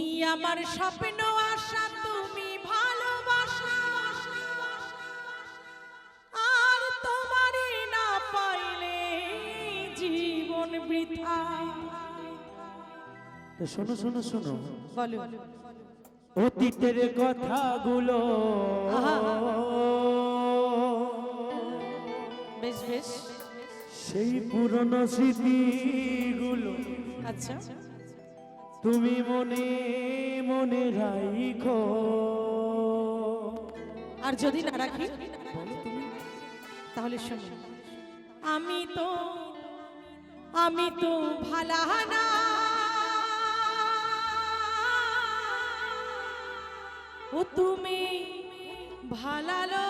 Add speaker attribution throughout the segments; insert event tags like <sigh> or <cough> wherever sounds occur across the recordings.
Speaker 1: তুমি আমার স্বপ্ন আশা তুমি ভালোবাসা। আর তোমারে না পাইলে জীবন বৃথা।
Speaker 2: তো শোনো শোনো শোনো।
Speaker 1: বলো।
Speaker 2: অতীতের কথাগুলো।
Speaker 1: বেশ বেশ।
Speaker 2: সেই পুরনো স্মৃতিগুলো।
Speaker 1: আচ্ছা।
Speaker 2: তুমি মনে মনে রাইখো।
Speaker 1: আর যদি না রাখি, তাহলে শোনো। আমি তো আমি তো ভালা না। ও তুমি ভালালো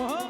Speaker 1: 어허.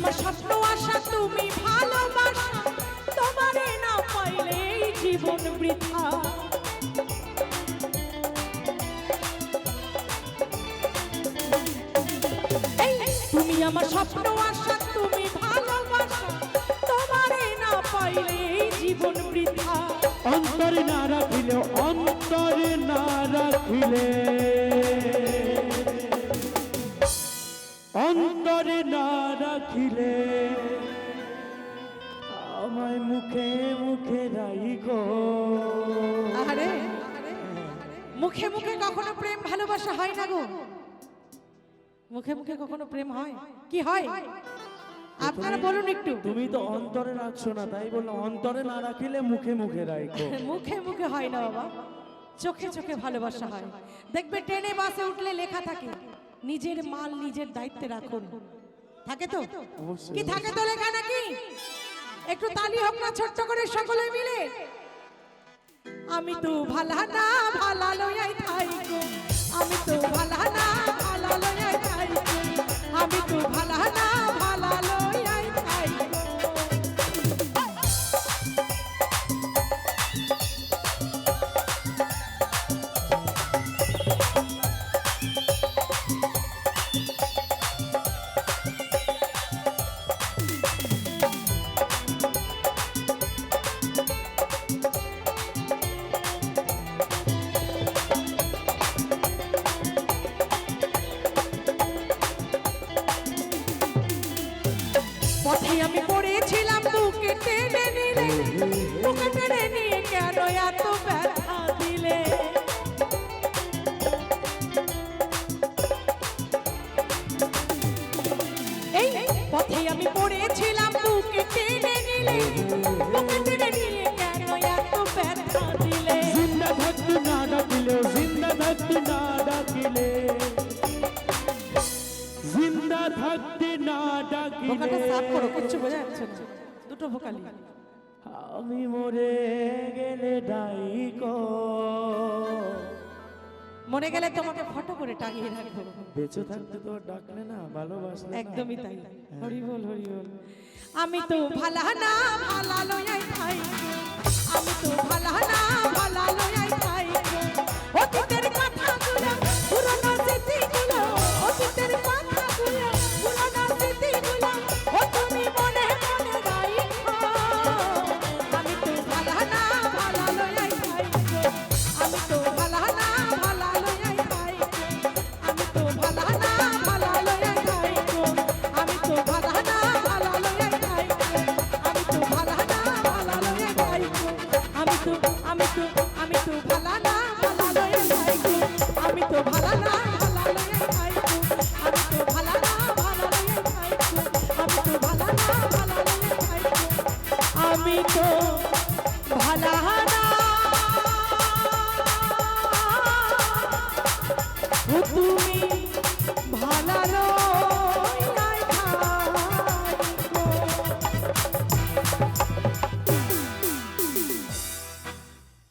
Speaker 1: আমার স্বপ্ন, আশা তুমি ভালোবাসা। তোমারে না পাইলে জীবন বৃথা। তুমি আমার স্বপ্ন, আশা তুমি ভালোবাসা। তোমারে না পাইলে জীবন বৃথা।
Speaker 2: অন্তরে না রাখিলে, অন্তরে না রাখিলে। অন্তরে না রাখিলে। আমায় মুখে মুখে রাইখো
Speaker 1: আরে মুখে মুখে কখনো প্রেম ভালোবাসা হয় না গো। মুখে মুখে কখনো প্রেম হয়? কি হয়? আপনারা বলুন একটু।
Speaker 2: তুমি তো অন্তরে রাখছো না তাই বললাম অন্তরে না রাখিলে মুখে মুখে রাইখো <laughs>
Speaker 1: মুখে মুখে হয় না বাবা চোখে চোখে ভালোবাসা হয়। দেখবে ট্রেনে বাসে উঠলে লেখা থাকে নিজের মাল নিজের দায়িত্বে রাখুন। থাকে তো? কি থাকে তো লেখা নাকি? একটু তালি হোক না ছোট্ট করে সকলে মিলে। আমি তো ভালা না ভালা লইয়াই থাইকো। আমি তো ভালা না ভালা লইয়াই বুক টেনে নিয়ে কেন এত ব্যথা দিলে? এই পথে আমি পড়েছিলাম বুক টেনে নিলে। বুক টেনে নিয়ে কেন এত ব্যথা দিলে?
Speaker 2: জিন্দা থাকতে
Speaker 1: না ডাকিলে জিন্দা থাকতে না ডাকিলে।
Speaker 2: জিন্দা থাকতে না ডাকিলে।
Speaker 1: ভোকালটা সাফ করো কিচ্ছু বোঝা যাচ্ছে না। দুটো ভোকালি।
Speaker 2: আমি মরে গেলে
Speaker 1: মনে গেলে তোমাকে ফটো করে টাঙিয়ে রাখব।
Speaker 2: বেঁচে থাকতে তো ডাকলে না ভালোবাসলে
Speaker 1: একদমই তাই। হ্যাঁ। হরি বল হরি বল। আমি তো ভালো না ভালো নয় আমি তো ভালো না ভালো Woo-hoo!